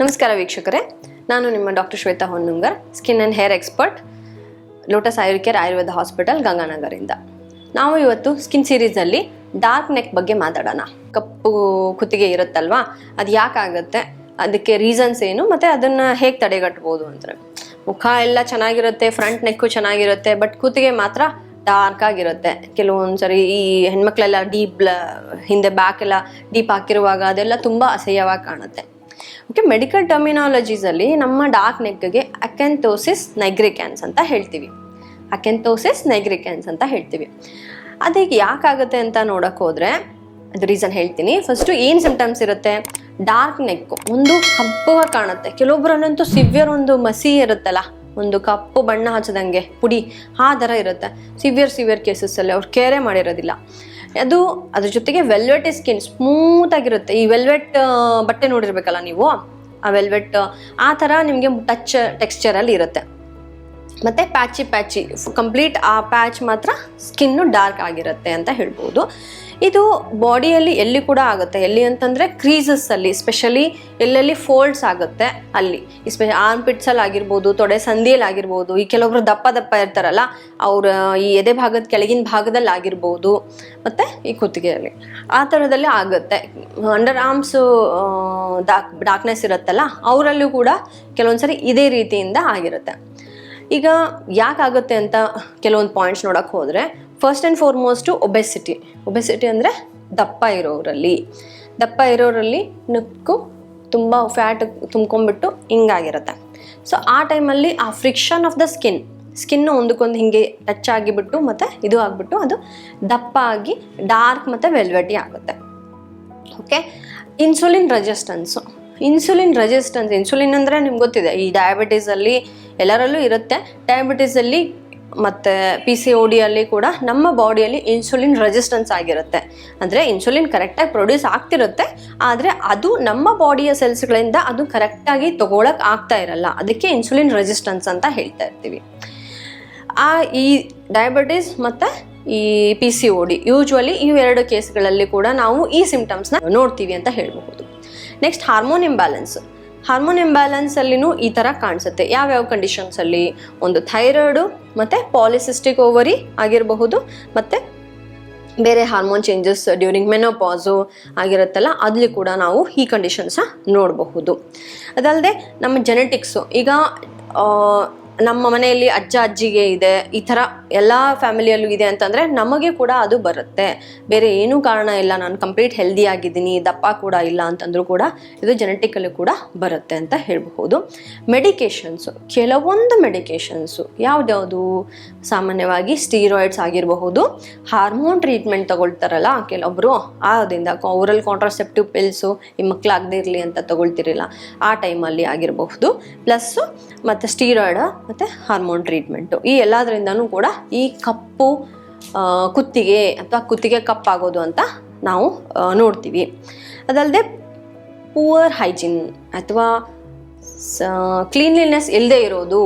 ನಮಸ್ಕಾರ ವೀಕ್ಷಕರೇ, ನಾನು ನಿಮ್ಮ doctor Shweta Honnungar skin and hair expert Lotus Ayurcare Ayurveda hospital ಗಂಗಾನಗರಿಂದ. ನಾವು ಇವತ್ತು ಸ್ಕಿನ್ ಸೀರೀಸಲ್ಲಿ ಡಾರ್ಕ್ ನೆಕ್ ಬಗ್ಗೆ ಮಾತಾಡೋಣ. ಕಪ್ಪು ಕುತ್ತಿಗೆ ಇರುತ್ತಲ್ವಾ, ಅದು ಯಾಕಾಗುತ್ತೆ ಅದಕ್ಕೆ ರೀಸನ್ಸ್ ಏನು, ಮತ್ತು ಅದನ್ನು ಹೇಗೆ ತಡೆಗಟ್ಬೋದು ಅಂತ ಮುಖ ಎಲ್ಲ ಚೆನ್ನಾಗಿರುತ್ತೆ ಫ್ರಂಟ್ ನೆಕ್ಕು ಚೆನ್ನಾಗಿರುತ್ತೆ ಬಟ್ ಕುತ್ತಿಗೆ ಮಾತ್ರ ಡಾರ್ಕ್ ಆಗಿರುತ್ತೆ. ಕೆಲವೊಂದು ಸರಿ ಈ ಹೆಣ್ಮಕ್ಳೆಲ್ಲ ಡೀಪ್ ಹಿಂದೆ ಬ್ಯಾಕ್ ಎಲ್ಲ ಡೀಪ್ ಹಾಕಿರುವಾಗ ಅದೆಲ್ಲ ತುಂಬ ಅಸಹ್ಯವಾಗಿ ಕಾಣುತ್ತೆ. ಓಕೆ ಮೆಡಿಕಲ್ ಟರ್ಮಿನಾಲಜೀಸಲ್ಲಿ ನಮ್ಮ ಡಾರ್ಕ್ ನೆಕ್ಗೆ ಅಕೆಂಥೋಸಿಸ್ ನೈಗ್ರಿಕ್ಯಾನ್ಸ್ ಅಂತ ಹೇಳ್ತೀವಿ. ಅಕೆಂಥೋಸಿಸ್ ನೈಗ್ರಿಕ್ಯಾನ್ಸ್ ಅಂತ ಹೇಳ್ತೀವಿ. ಅದಕ್ಕೆ ಯಾಕಾಗುತ್ತೆ ಅಂತ ನೋಡಕ್ಕೆ ಹೋದರೆ, ಅದು ರೀಸನ್ ಹೇಳ್ತೀನಿ. ಫಸ್ಟು ಏನು ಸಿಂಪ್ಟಮ್ಸ್ ಇರುತ್ತೆ? ಡಾರ್ಕ್ ನೆಕ್ಕು ಒಂದು ಕಪ್ಪವಾಗಿ ಕಾಣುತ್ತೆ. ಕೆಲವೊಬ್ಬರಲ್ಲಂತೂ ಸಿವಿಯರ್ ಒಂದು ಮಸಿ ಇರುತ್ತಲ್ಲ, ಒಂದು ಕಪ್ಪು ಬಣ್ಣ ಹಚ್ಚದಂಗೆ ಪುಡಿ ಆ ಥರ ಇರುತ್ತೆ. ಸಿವಿಯರ್ ಸಿವಿಯರ್ ಕೇಸಸ್ಸಲ್ಲಿ ಅವ್ರು ಕೇರೆ ಮಾಡಿರೋದಿಲ್ಲ. ಅದು ಅದ್ರ ಜೊತೆಗೆ ವೆಲ್ವೆಟ್ ಸ್ಕಿನ್ ಸ್ಮೂತ್ ಆಗಿರುತ್ತೆ. ಈ ವೆಲ್ವೆಟ್ ಬಟ್ಟೆ ನೋಡಿರ್ಬೇಕಲ್ಲ ನೀವು? ಆ ವೆಲ್ವೆಟ್ ಆ ಥರ ನಿಮಗೆ ಟಚ್ ಟೆಕ್ಸ್ಚರಲ್ಲಿ ಇರುತ್ತೆ. ಮತ್ತು ಪ್ಯಾಚಿ ಪ್ಯಾಚಿ ಕಂಪ್ಲೀಟ್ ಆ ಪ್ಯಾಚ್ ಮಾತ್ರ ಸ್ಕಿನ್ನು ಡಾರ್ಕ್ ಆಗಿರುತ್ತೆ ಅಂತ ಹೇಳ್ಬೋದು. ಇದು ಬಾಡಿಯಲ್ಲಿ ಎಲ್ಲಿ ಕೂಡ ಆಗುತ್ತೆ. ಎಲ್ಲಿ ಅಂತಂದರೆ ಕ್ರೀಸಸ್ಸಲ್ಲಿ ಸ್ಪೆಷಲಿ ಎಲ್ಲೆಲ್ಲಿ ಫೋಲ್ಡ್ಸ್ ಆಗುತ್ತೆ ಅಲ್ಲಿ. ಸ್ಪೆಷ ಆರ್ಮ್ ಪಿಟ್ಸಲ್ಲಿ ಆಗಿರ್ಬೋದು, ತೊಡೆ ಸಂದಿಯಲ್ಲಿ ಆಗಿರ್ಬೋದು, ಈ ಕೆಲವೊಬ್ರು ದಪ್ಪ ದಪ್ಪ ಇರ್ತಾರಲ್ಲ, ಅವ್ರ, ಈ ಎದೆ ಭಾಗದ ಕೆಳಗಿನ ಭಾಗದಲ್ಲಿ ಆಗಿರ್ಬೋದು, ಮತ್ತು ಈ ಕುತ್ತಿಗೆಯಲ್ಲಿ. ಆ ಥರದಲ್ಲಿ ಆಗುತ್ತೆ. ಅಂಡರ್ ಆರ್ಮ್ಸು ಡಾಕ್ ಡಾರ್ಕ್ನೆಸ್ ಇರುತ್ತಲ್ಲ, ಅವರಲ್ಲೂ ಕೂಡ ಕೆಲವೊಂದ್ಸರಿ ಇದೇ ರೀತಿಯಿಂದ ಆಗಿರುತ್ತೆ. ಈಗ ಯಾಕಾಗುತ್ತೆ ಅಂತ ಕೆಲವೊಂದು ಪಾಯಿಂಟ್ಸ್ ನೋಡೋಕೆ ಹೋದರೆ first and foremost obesity obesity ಅಂದರೆ ದಪ್ಪ ಇರೋರಲ್ಲಿ. ದಪ್ಪ ಇರೋರಲ್ಲಿ ನಕ್ಕು ತುಂಬ ಫ್ಯಾಟ್ ತುಂಬ್ಕೊಂಡ್ಬಿಟ್ಟು ಹಿಂಗಾಗಿರುತ್ತೆ. ಸೊ ಆ ಟೈಮಲ್ಲಿ ಆ friction of the skin skin ಒಂದಕ್ಕೊಂದು ಹಿಂಗೆ ಟಚ್ ಆಗಿಬಿಟ್ಟು ಮತ್ತು ಇದು ಆಗಿಬಿಟ್ಟು ಅದು ದಪ್ಪ ಆಗಿ ಡಾರ್ಕ್ ಮತ್ತು ವೆಲ್ವೆಟಿ ಆಗುತ್ತೆ. Okay insulin resistance insulin resistance insulin ಅಂದರೆ ನಿಮ್ಗೆ ಗೊತ್ತಿದೆ, ಈ ಡಯಾಬಿಟೀಸಲ್ಲಿ ಎಲ್ಲರಲ್ಲೂ ಇರುತ್ತೆ. ಡಯಾಬಿಟೀಸಲ್ಲಿ ಮತ್ತು ಪಿ ಸಿ ಒ ಡಿಯಲ್ಲಿ ಕೂಡ ನಮ್ಮ ಬಾಡಿಯಲ್ಲಿ ಇನ್ಸುಲಿನ್ ರೆಸಿಸ್ಟೆನ್ಸ್ ಆಗಿರುತ್ತೆ. ಅಂದರೆ ಇನ್ಸುಲಿನ್ ಕರೆಕ್ಟಾಗಿ ಪ್ರೊಡ್ಯೂಸ್ ಆಗ್ತಿರುತ್ತೆ. ಆದರೆ ಅದು ನಮ್ಮ ಬಾಡಿಯ ಸೆಲ್ಸ್ಗಳಿಂದ ಅದು ಕರೆಕ್ಟಾಗಿ ತೊಗೊಳಕ್ಕೆ ಆಗ್ತಾ ಇರಲ್ಲ. ಅದಕ್ಕೆ ಇನ್ಸುಲಿನ್ ರೆಸಿಸ್ಟೆನ್ಸ್ ಅಂತ ಹೇಳ್ತಾ ಇರ್ತೀವಿ. ಆ ಈ ಡಯಾಬಿಟೀಸ್ ಮತ್ತು ಈ P C O D usually ಇವೆರಡು ಕೇಸ್ಗಳಲ್ಲಿ ಕೂಡ ನಾವು ಈ ಸಿಂಪ್ಟಮ್ಸ್ನ ನೋಡ್ತೀವಿ ಅಂತ ಹೇಳಬಹುದು. ನೆಕ್ಸ್ಟ್ ಹಾರ್ಮೋನ್ ಇಂಬ್ಯಾಲೆನ್ಸ್ ಹಾರ್ಮೋನ್ ಇಂಬ್ಯಾಲೆನ್ಸಲ್ಲಿನೂ ಈ ಥರ ಕಾಣಿಸುತ್ತೆ. ಯಾವ್ಯಾವ ಕಂಡೀಷನ್ಸಲ್ಲಿ ಒಂದು ಥೈರಾಯ್ಡು ಮತ್ತು ಪಾಲಿಸಿಸ್ಟಿಕ್ ಓವರಿ ಆಗಿರಬಹುದು, ಮತ್ತು ಬೇರೆ ಹಾರ್ಮೋನ್ ಚೇಂಜಸ್ ಡ್ಯೂರಿಂಗ್ ಮೆನೋಪಾಸು ಆಗಿರುತ್ತಲ್ಲ, ಅಲ್ಲಿ ಕೂಡ ನಾವು ಈ ಕಂಡೀಷನ್ಸ್ನ ನೋಡಬಹುದು. ಅದಲ್ಲದೆ ನಮ್ಮ ಜೆನೆಟಿಕ್ಸು ಈಗ ನಮ್ಮ ಮನೆಯಲ್ಲಿ ಅಜ್ಜ, ಅಜ್ಜಿಗೆ ಇದೆ, ಈ ಥರ ಎಲ್ಲ ಫ್ಯಾಮಿಲಿಯಲ್ಲೂ ಇದೆ ಅಂತಂದರೆ ನಮಗೆ ಕೂಡ ಅದು ಬರುತ್ತೆ. ಬೇರೆ ಏನೂ ಕಾರಣ ಇಲ್ಲ, ನಾನು ಕಂಪ್ಲೀಟ್ ಹೆಲ್ದಿ ಆಗಿದ್ದೀನಿ, ದಪ್ಪ ಕೂಡ ಇಲ್ಲ ಅಂತಂದರೂ ಕೂಡ ಇದು ಜೆನೆಟಿಕಲ್ಲಿ ಕೂಡ ಬರುತ್ತೆ ಅಂತ ಹೇಳಬಹುದು. ಮೆಡಿಕೇಷನ್ಸು ಕೆಲವೊಂದು ಮೆಡಿಕೇಶನ್ಸು ಯಾವುದ್ಯಾವುದು? ಸಾಮಾನ್ಯವಾಗಿ ಸ್ಟೀರಾಯ್ಡ್ಸ್ ಆಗಿರಬಹುದು. ಹಾರ್ಮೋನ್ ಟ್ರೀಟ್ಮೆಂಟ್ ತಗೊಳ್ತಾರಲ್ಲ ಕೆಲವೊಬ್ಬರು ಆದ್ದರಿಂದ ಓರಲ್ ಕಾಂಟ್ರಾಸೆಪ್ಟಿವ್ ಪಿಲ್ಸು ಈ ಮಕ್ಕಳಾಗದೇ ಇರಲಿ ಅಂತ ತಗೊಳ್ತಿರಲಿಲ್ಲ ಆ ಟೈಮಲ್ಲಿ ಆಗಿರಬಹುದು. ಪ್ಲಸ್ಸು ಮತ್ತು ಸ್ಟೀರಾಯ್ಡ್ ಮತ್ತು ಹಾರ್ಮೋನ್ ಟ್ರೀಟ್ಮೆಂಟು ಈ ಎಲ್ಲದರಿಂದನೂ ಕೂಡ ಈ ಕಪ್ಪು ಕುತ್ತಿಗೆ ಅಥವಾ ಕುತ್ತಿಗೆ ಕಪ್ಪಾಗೋದು ಅಂತ ನಾವು ನೋಡ್ತೀವಿ. ಅದಲ್ಲದೆ ಪೂವರ್ ಹೈಜಿನ್ ಅಥವಾ ಕ್ಲೀನ್ಲಿನೆಸ್ ಇಲ್ಲದೆ ಇರೋದು.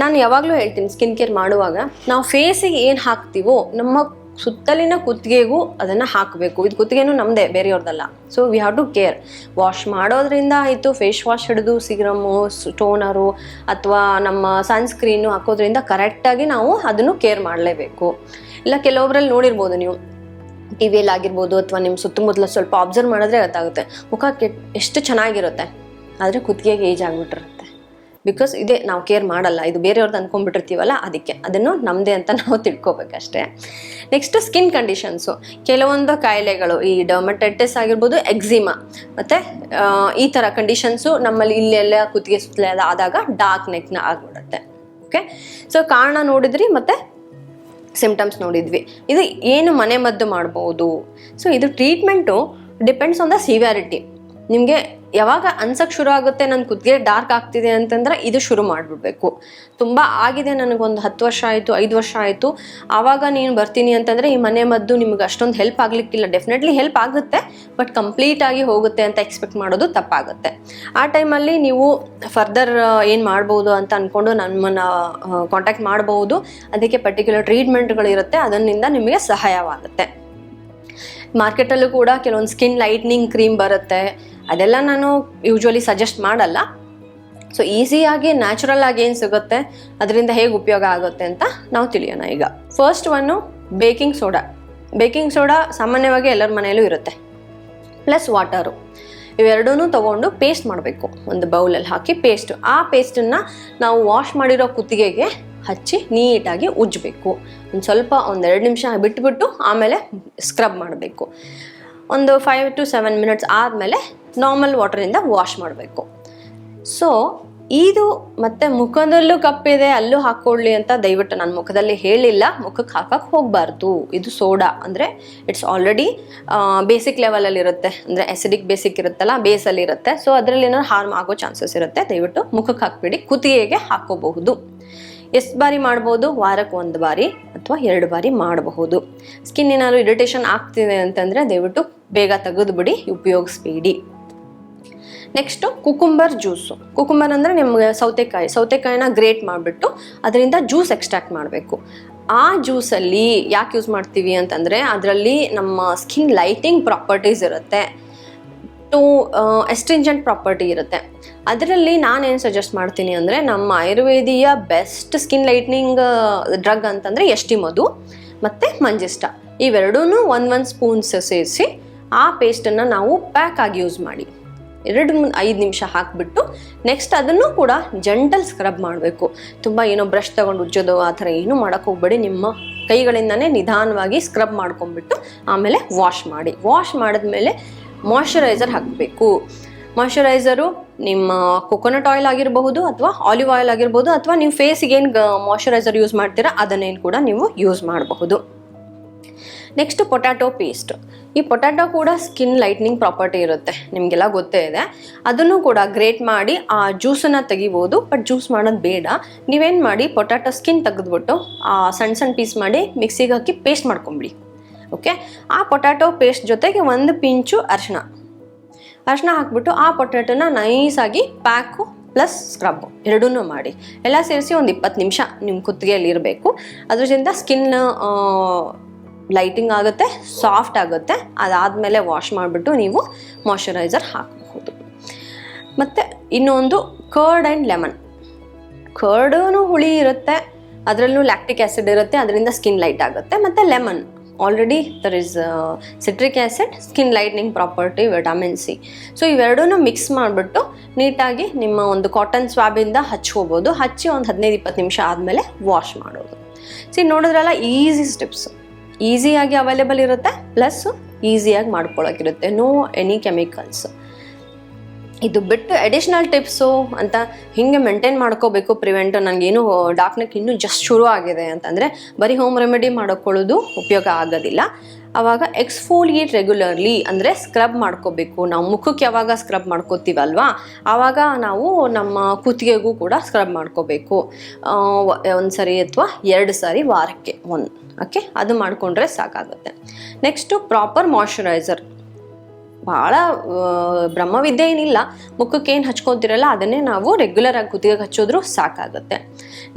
ನಾನು ಯಾವಾಗಲೂ ಹೇಳ್ತೀನಿ ಸ್ಕಿನ್ ಕೇರ್ ಮಾಡುವಾಗ ನಾವು ಫೇಸಿಗೆ ಏನು ಹಾಕ್ತೀವೋ ನಮ್ಮ ಸುತ್ತಲಿನ ಕುತ್ತಿಗೆಗೂ ಅದನ್ನು ಹಾಕಬೇಕು. ಇದು ಕುತ್ತಿಗೆನೂ ನಮ್ಮದೇ ಬೇರೆಯವ್ರದ್ದಲ್ಲ so we have to care wash ಮಾಡೋದ್ರಿಂದ ಆಯಿತು ಫೇಸ್ ವಾಶ್ ಹಿಡಿದು ಸಿಗ್ರಮ್ಮು ಸ್ಟೋನರು ಅಥವಾ ನಮ್ಮ ಸನ್ಸ್ಕ್ರೀನು ಹಾಕೋದ್ರಿಂದ ಕರೆಕ್ಟಾಗಿ ನಾವು ಅದನ್ನು ಕೇರ್ ಮಾಡಲೇಬೇಕು. ಇಲ್ಲ ಕೆಲವೊಬ್ಬರಲ್ಲಿ ನೋಡಿರ್ಬೋದು ನೀವು. ಟಿ ವಿಯಲ್ಲಿ ಆಗಿರ್ಬೋದು ಅಥವಾ ನಿಮ್ಮ ಸುತ್ತಮುತ್ತಲ ಸ್ವಲ್ಪ ಅಬ್ಸರ್ವ್ ಮಾಡಿದ್ರೆ ಗೊತ್ತಾಗುತ್ತೆ. ಮುಖ ಕೆಟ್, ಎಷ್ಟು ಚೆನ್ನಾಗಿರುತ್ತೆ. ಆದರೆ ಕುತ್ತಿಗೆಗೆ ಏಜ್ ಆಗಿಬಿಟ್ಟಿರುತ್ತೆ ಬಿಕಾಸ್ ಇದೇ ನಾವು ಕೇರ್ ಮಾಡಲ್ಲ, ಇದು ಬೇರೆಯವ್ರದ್ದು ಅಂದ್ಕೊಂಡ್ಬಿಟ್ಟಿರ್ತೀವಲ್ಲ ಅದಕ್ಕೆ. ಅದನ್ನು ನಮ್ಮದೇ ಅಂತ ನಾವು ತಿಳ್ಕೊಬೇಕಷ್ಟೇ. ನೆಕ್ಸ್ಟ್ ಸ್ಕಿನ್ ಕಂಡೀಷನ್ಸು ಕೆಲವೊಂದು ಕಾಯಿಲೆಗಳು, ಈ ಡರ್ಮಟೈಟಿಸ್ ಆಗಿರ್ಬೋದು ಎಕ್ಸಿಮಾ ಮತ್ತು ಈ ಥರ ಕಂಡೀಷನ್ಸು ನಮ್ಮಲ್ಲಿ ಇಲ್ಲೆಲ್ಲ ಕುತ್ತಿಗೆ ಸುತ್ತಲೇ ಆದಾಗ ಡಾರ್ಕ್ ನೆಕ್ನ ಆಗ್ಬಿಡುತ್ತೆ. ಓಕೆ ಸೊ ಕಾರಣ ನೋಡಿದ್ರಿ, ಮತ್ತು ಸಿಮ್ಟಮ್ಸ್ ನೋಡಿದ್ವಿ. ಇದು ಏನು ಮನೆ ಮದ್ದು ಮಾಡ್ಬೋದು. ಸೊ ಇದು treatment depends on the severity ನಿಮಗೆ ಯಾವಾಗ ಅನ್ಸಕ್ಕೆ ಶುರು ಆಗುತ್ತೆ ನನ್ನ ಕುತ್ತಿಗೆ ಡಾರ್ಕ್ ಆಗ್ತಿದೆ ಅಂತಂದ್ರೆ ಇದು ಶುರು ಮಾಡಿಬಿಡ್ಬೇಕು. ತುಂಬ ಆಗಿದೆ ನನಗೊಂದು ಹತ್ತು ವರ್ಷ ಆಯಿತು, ಐದು ವರ್ಷ ಆಯಿತು. ಆವಾಗ ನೀನು ಬರ್ತೀನಿ ಅಂತಂದರೆ ಈ ಮನೆ ಮದ್ದು ನಿಮ್ಗೆ ಅಷ್ಟೊಂದು ಹೆಲ್ಪ್ ಆಗಲಿಕ್ಕಿಲ್ಲ. ಡೆಫಿನೆಟ್ಲಿ ಹೆಲ್ಪ್ ಆಗುತ್ತೆ ಬಟ್ ಕಂಪ್ಲೀಟ್ ಆಗಿ ಹೋಗುತ್ತೆ ಅಂತ ಎಕ್ಸ್ಪೆಕ್ಟ್ ಮಾಡೋದು ತಪ್ಪಾಗುತ್ತೆ. ಆ ಟೈಮಲ್ಲಿ ನೀವು ಫರ್ದರ್ ಏನು ಮಾಡ್ಬೋದು ಅಂತ ಅಂದ್ಕೊಂಡು ನಮ್ಮನ್ನು ಕಾಂಟ್ಯಾಕ್ಟ್ ಮಾಡ್ಬೋದು. ಅದಕ್ಕೆ ಪರ್ಟಿಕ್ಯುಲರ್ ಟ್ರೀಟ್ಮೆಂಟ್ಗಳಿರುತ್ತೆ ಅದರಿಂದ ನಿಮಗೆ ಸಹಾಯವಾಗುತ್ತೆ. ಮಾರ್ಕೆಟಲ್ಲೂ ಕೂಡ ಕೆಲವೊಂದು ಸ್ಕಿನ್ ಲೈಟ್ನಿಂಗ್ ಕ್ರೀಮ್ ಬರುತ್ತೆ. ಅದೆಲ್ಲ ನಾನು ಯೂಶ್ವಲಿ ಸಜೆಸ್ಟ್ ಮಾಡಲ್ಲ. ಸೊ ಈಸಿಯಾಗಿ ನ್ಯಾಚುರಲ್ ಆಗಿ ಏನು ಸಿಗುತ್ತೆ, ಅದರಿಂದ ಹೇಗೆ ಉಪಯೋಗ ಆಗುತ್ತೆ ಅಂತ ನಾವು ತಿಳಿಯೋಣ ಈಗ. First one baking soda baking soda ಸಾಮಾನ್ಯವಾಗಿ ಎಲ್ಲರ ಮನೆಯಲ್ಲೂ ಇರುತ್ತೆ. ಪ್ಲಸ್ ವಾಟರು ಇವೆರಡೂ ತಗೊಂಡು ಪೇಸ್ಟ್ ಮಾಡಬೇಕು. ಒಂದು ಬೌಲಲ್ಲಿ ಹಾಕಿ ಪೇಸ್ಟ್ ಆ ಪೇಸ್ಟನ್ನು ನಾವು ವಾಶ್ ಮಾಡಿರೋ ಕುತ್ತಿಗೆಗೆ ಹಚ್ಚಿ ನೀಟಾಗಿ ಉಜ್ಜಬೇಕು. ಒಂದು ಸ್ವಲ್ಪ ಒಂದೆರಡು ನಿಮಿಷ ಬಿಟ್ಬಿಟ್ಟು ಆಮೇಲೆ ಸ್ಕ್ರಬ್ ಮಾಡಬೇಕು. ಒಂದು ಫೈವ್ ಟು ಸೆವೆನ್ ಮಿನಿಟ್ಸ್ ಆದಮೇಲೆ ನಾರ್ಮಲ್ ವಾಟರಿಂದ ವಾಶ್ ಮಾಡಬೇಕು. ಸೊ ಇದು ಮತ್ತೆ ಮುಖದಲ್ಲೂ ಕಪ್ಪಿದೆ, ಅಲ್ಲೂ ಹಾಕೊಳ್ಳಿ ಅಂತ ದಯವಿಟ್ಟು ನನ್ನ ಮುಖದಲ್ಲಿ ಹೇಳಿಲ್ಲ. ಮುಖಕ್ಕೆ ಹಾಕಕ್ಕೆ ಹೋಗಬಾರ್ದು. ಇದು ಸೋಡಾ. ಅಂದರೆ ಇಟ್ಸ್ ಆಲ್ರೆಡಿ ಬೇಸಿಕ್ ಲೆವೆಲಲ್ಲಿ ಇರುತ್ತೆ. ಅಂದರೆ ಎಸಿಡಿಕ್ ಬೇಸಿಕ್ ಇರುತ್ತಲ್ಲ ಬೇಸಲ್ಲಿ ಇರುತ್ತೆ. ಸೊ ಅದರಲ್ಲಿ ಏನಾದ್ರು ಹಾರ್ಮ್ ಆಗೋ ಚಾನ್ಸಸ್ ಇರುತ್ತೆ. ದಯವಿಟ್ಟು ಮುಖಕ್ಕೆ ಹಾಕಬೇಡಿ. ಕುತ್ತಿಗೆಗೆ ಹಾಕೋಬಹುದು. ಎಷ್ಟು ಬಾರಿ ಮಾಡ್ಬೋದು? ವಾರಕ್ಕೆ ಒಂದು ಬಾರಿ. ಅಥವಾ ಎರಡು ಬಾರಿ ಮಾಡಬಹುದು. ಸ್ಕಿನ್ ಏನಾದ್ರು ಇರಿಟೇಷನ್ ಆಗ್ತಿದೆ ಅಂತಂದರೆ ದಯವಿಟ್ಟು ಬೇಗ ತೆಗೆದುಬಿಡಿ, ಉಪಯೋಗಿಸ್ಬೇಡಿ. ನೆಕ್ಸ್ಟು ಕುಕುಂಬರ್ ಜ್ಯೂಸು ಕುಕುಂಬರ್ ಅಂದರೆ ನಿಮಗೆ ಸೌತೆಕಾಯಿ, ಸೌತೆಕಾಯಿನ ಗ್ರೇಟ್ ಮಾಡಿಬಿಟ್ಟು ಅದರಿಂದ ಜ್ಯೂಸ್ ಎಕ್ಸ್ಟ್ರಾಕ್ಟ್ ಮಾಡಬೇಕು. ಆ ಜ್ಯೂಸಲ್ಲಿ ಯಾಕೆ ಯೂಸ್ ಮಾಡ್ತೀವಿ ಅಂತಂದರೆ ಅದರಲ್ಲಿ ನಮ್ಮ ಸ್ಕಿನ್ ಲೈಟಿಂಗ್ ಪ್ರಾಪರ್ಟೀಸ್ ಇರುತ್ತೆ. ಟು ಎಸ್ಟ್ರಿಂಜೆಂಟ್ ಪ್ರಾಪರ್ಟಿ ಇರುತ್ತೆ. ಅದರಲ್ಲಿ ನಾನೇನು ಸಜೆಸ್ಟ್ ಮಾಡ್ತೀನಿ ಅಂದರೆ, ನಮ್ಮ ಆಯುರ್ವೇದಿಯ ಬೆಸ್ಟ್ ಸ್ಕಿನ್ ಲೈಟ್ನಿಂಗ್ ಡ್ರಗ್ ಅಂತಂದರೆ ಎಷ್ಟಿ ಮಧು ಮತ್ತು ಮಂಜಿಷ್ಟ. ಇವೆರಡೂ ಒಂದು ಒಂದು ಸ್ಪೂನ್ಸ್ ಸೇರಿಸಿ ಆ ಪೇಸ್ಟನ್ನು ನಾವು ಪ್ಯಾಕ್ ಆಗಿ ಯೂಸ್ ಮಾಡಿ. ಎರಡು ಐದು ನಿಮಿಷ ಹಾಕಿಬಿಟ್ಟು ನೆಕ್ಸ್ಟ್ ಅದನ್ನು ಕೂಡ ಜಂಟಲ್ ಸ್ಕ್ರಬ್ ಮಾಡಬೇಕು. ತುಂಬ ಏನೋ ಬ್ರಷ್ ತಗೊಂಡು ಉಜ್ಜೋದು, ಆ ಥರ ಏನೂ ಮಾಡೋಕ್ಕೆ ಹೋಗ್ಬೇಡಿ. ನಿಮ್ಮ ಕೈಗಳಿಂದನೇ ನಿಧಾನವಾಗಿ ಸ್ಕ್ರಬ್ ಮಾಡ್ಕೊಂಡ್ಬಿಟ್ಟು ಆಮೇಲೆ ವಾಶ್ ಮಾಡಿ. ವಾಶ್ ಮಾಡಿದ್ಮೇಲೆ ಮಾಯ್ಶ್ಚರೈಸರ್ ಹಾಕಬೇಕು. ಮಾಯಶ್ಚರೈಸರು ನಿಮ್ಮ ಕೊಕೊನಟ್ ಆಯಿಲ್ ಆಗಿರಬಹುದು ಅಥವಾ ಆಲಿವ್ ಆಯಿಲ್ ಆಗಿರ್ಬೋದು ಅಥವಾ ನೀವು ಫೇಸಿಗೆ ಏನು ಮಾಯಶ್ಚರೈಸರ್ ಯೂಸ್ ಮಾಡ್ತೀರಾ, ಅದನ್ನೇನು ಕೂಡ ನೀವು ಯೂಸ್ ಮಾಡಬಹುದು. ನೆಕ್ಸ್ಟ್ ಪೊಟ್ಯಾಟೊ ಪೇಸ್ಟ್ ಈ ಪೊಟ್ಯಾಟೊ ಕೂಡ ಸ್ಕಿನ್ ಲೈಟ್ನಿಂಗ್ ಪ್ರಾಪರ್ಟಿ ಇರುತ್ತೆ, ನಿಮಗೆಲ್ಲ ಗೊತ್ತೇ ಇದೆ. ಅದನ್ನು ಕೂಡ ಗ್ರೇಟ್ ಮಾಡಿ, ಆ ಜ್ಯೂಸನ್ನು ತೆಗಿಬೋದು. ಬಟ್ ಜ್ಯೂಸ್ ಮಾಡೋದು ಬೇಡ. ನೀವೇನು ಮಾಡಿ ಪೊಟ್ಯಾಟೊ ಸ್ಕಿನ್ ತೆಗೆದ್ಬಿಟ್ಟು, ಆ ಸಣ್ಣ ಸಣ್ಣ ಪೀಸ್ ಮಾಡಿ ಮಿಕ್ಸಿಗೆ ಹಾಕಿ ಪೇಸ್ಟ್ ಮಾಡ್ಕೊಂಬಿಡಿ. ಓಕೆ ಆ ಪೊಟ್ಯಾಟೊ ಪೇಸ್ಟ್ ಜೊತೆಗೆ ಒಂದು ಪಿಂಚು ಅರಿಶಿಣ. ಅರಿಶಿನ ಹಾಕ್ಬಿಟ್ಟು ಆ ಪೊಟ್ಯಾಟೊನ ನೈಸಾಗಿ ಪ್ಯಾಕು ಪ್ಲಸ್ ಸ್ಕ್ರಬ್ ಎರಡೂ ಮಾಡಿ. ಎಲ್ಲ ಸೇರಿಸಿ ಒಂದು ಇಪ್ಪತ್ತು ನಿಮಿಷ ನಿಮ್ಮ ಕುತ್ತಿಗೆಯಲ್ಲಿ ಇರಬೇಕು. ಅದರಿಂದ ಸ್ಕಿನ್ ಲೈಟಿಂಗ್ ಆಗುತ್ತೆ ಸಾಫ್ಟ್ ಆಗುತ್ತೆ. ಅದಾದಮೇಲೆ ವಾಶ್ ಮಾಡಿಬಿಟ್ಟು ನೀವು ಮಾಯ್ಶ್ಚರೈಸರ್ ಹಾಕಬಹುದು. ಮತ್ತು ಇನ್ನೊಂದು ಕರ್ಡ್ ಆ್ಯಂಡ್ ಲೆಮನ್ ಕರ್ಡೂ ಹುಳಿ ಇರುತ್ತೆ. ಅದರಲ್ಲೂ ಲ್ಯಾಕ್ಟಿಕ್ ಆ್ಯಸಿಡ್ ಇರುತ್ತೆ. ಅದರಿಂದ ಸ್ಕಿನ್ ಲೈಟ್ ಆಗುತ್ತೆ. ಮತ್ತು lemon already there is citric acid skin lightning property vitamin C so ಇವೆರಡೂ ಮಿಕ್ಸ್ ಮಾಡಿಬಿಟ್ಟು ನೀಟಾಗಿ ನಿಮ್ಮ ಒಂದು ಕಾಟನ್ ಸ್ವಾಬಿಂದ ಹಚ್ಕೋಬೋದು ಹಚ್ಚಿ ಒಂದು ಹದಿನೈದು, ಇಪ್ಪತ್ತು ನಿಮಿಷ ಆದಮೇಲೆ ವಾಶ್ ಮಾಡೋದು. ಸಿ ನೋಡಿದ್ರಲ್ಲ ಈಸಿ ಸ್ಟೆಪ್ಸ್ ಈಸಿಯಾಗಿ ಅವೈಲೇಬಲ್ ಇರುತ್ತೆ ಪ್ಲಸ್ ಈಸಿಯಾಗಿ ಮಾಡ್ಕೊಳ್ಳೋಕ್ಕಿರುತ್ತೆ ನೋ ಎನಿ ಕೆಮಿಕಲ್ಸ್ ಇದು ಬಿಟ್ಟು ಅಡಿಷ್ನಲ್ ಟಿಪ್ಸು ಅಂತ ಹಿಂಗೆ ಮೇಂಟೈನ್ ಮಾಡ್ಕೋಬೇಕು ಪ್ರಿವೆಂಟ್ ನನಗೇನು ಡಾರ್ಕ್ನೆಸ್ ಇನ್ನೂ ಜಸ್ಟ್ ಶುರು ಆಗಿದೆ ಅಂತಂದರೆ ಬರೀ ಹೋಮ್ ರೆಮಿಡಿ ಮಾಡ್ಕೊಳ್ಳೋದು ಉಪಯೋಗ ಆಗೋದಿಲ್ಲ. ಆವಾಗ ಎಕ್ಸ್ಫೋಲಿಯೇಟ್ ರೆಗ್ಯುಲರ್ಲಿ ಅಂದರೆ ಸ್ಕ್ರಬ್ ಮಾಡ್ಕೋಬೇಕು. ನಾವು ಮುಖಕ್ಕೆ ಯಾವಾಗ ಸ್ಕ್ರಬ್ ಮಾಡ್ಕೋತೀವಲ್ವಾ? ಆವಾಗ ನಾವು ನಮ್ಮ ಕುತ್ತಿಗೆಗೂ ಕೂಡ ಸ್ಕ್ರಬ್ ಮಾಡ್ಕೋಬೇಕು. ಒಂದು ಸರಿ ಅಥವಾ ಎರಡು ಸಾರಿ ವಾರಕ್ಕೆ ಒಂದು ಓಕೆ ಅದು ಮಾಡಿಕೊಂಡ್ರೆ ಸಾಕಾಗುತ್ತೆ. ನೆಕ್ಸ್ಟು ಪ್ರಾಪರ್ ಮಾಯ್ಶ್ಚರೈಸರ್ ಭಾಳ ಬ್ರಹ್ಮವಿದ್ಯೆ ಏನಿಲ್ಲ. ಮುಖಕ್ಕೆ ಏನು ಹಚ್ಕೊತಿರಲ್ಲ, ಅದನ್ನೇ ನಾವು ರೆಗ್ಯುಲರ್ ಆಗಿ ಕುತ್ತಿಗೆ ಹಚ್ಚೋದ್ರು ಸಾಕಾಗುತ್ತೆ.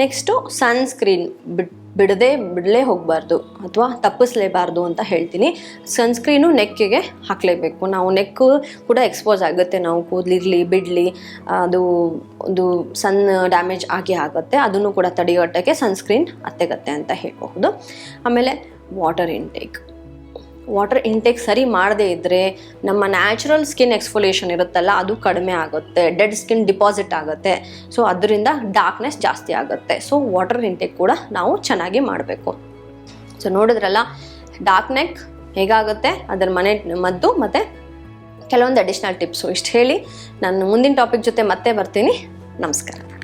ನೆಕ್ಸ್ಟು ಸನ್ಸ್ಕ್ರೀನ್ ಬಿಡ್, ಬಿಡದೆ, ಬಿಡಲೇ ಹೋಗಬಾರ್ದು ಅಥವಾ ತಪ್ಪಿಸ್ಲೇಬಾರ್ದು ಅಂತ ಹೇಳ್ತೀನಿ. ಸನ್ಸ್ಕ್ರೀನು ನೆಕ್ಕಿಗೆ ಹಾಕಲೇಬೇಕು. ನಾವು ನೆಕ್ಕು ಕೂಡ ಎಕ್ಸ್ಪೋಸ್ ಆಗುತ್ತೆ. ನಾವು ಕೂದಲಿರಲಿ, ಬಿಡಲಿ, ಅದು ಒಂದು ಸನ್ ಡ್ಯಾಮೇಜ್ ಆಗಿ ಆಗುತ್ತೆ. ಅದನ್ನು ಕೂಡ ತಡೆಗಟ್ಟಕ್ಕೆ ಸನ್ಸ್ಕ್ರೀನ್ ಅತ್ತೆಗತ್ತೆ ಅಂತ ಹೇಳಬಹುದು. ಆಮೇಲೆ ವಾಟರ್ ಇಂಟೇಕ್ ವಾಟರ್ ಇಂಟೇಕ್ ಸರಿ ಮಾಡದೇ ಇದ್ದರೆ ನಮ್ಮ ನ್ಯಾಚುರಲ್ ಸ್ಕಿನ್ ಎಕ್ಸ್ಫೋಲೇಷನ್ ಇರುತ್ತಲ್ಲ, ಅದು ಕಡಿಮೆ ಆಗುತ್ತೆ. ಡೆಡ್ ಸ್ಕಿನ್ ಡಿಪಾಸಿಟ್ ಆಗುತ್ತೆ. ಸೊ ಅದರಿಂದ ಡಾರ್ಕ್ನೆಸ್ ಜಾಸ್ತಿ ಆಗುತ್ತೆ. ಸೊ ವಾಟರ್ ಇಂಟೇಕ್ ಕೂಡ ನಾವು ಚೆನ್ನಾಗಿ ಮಾಡಬೇಕು. ಸೊ ನೋಡಿದ್ರಲ್ಲ ಡಾರ್ಕ್ ನೆಕ್ ಹೇಗಾಗುತ್ತೆ? ಅದರ ಮನೆ, ಮದ್ದು ಮತ್ತು ಕೆಲವೊಂದು ಅಡಿಷ್ನಲ್ ಟಿಪ್ಸು ಇಷ್ಟು ಹೇಳಿ. ನಾನು ಮುಂದಿನ ಟಾಪಿಕ್ ಜೊತೆ ಮತ್ತೆ ಬರ್ತೀನಿ. ನಮಸ್ಕಾರ.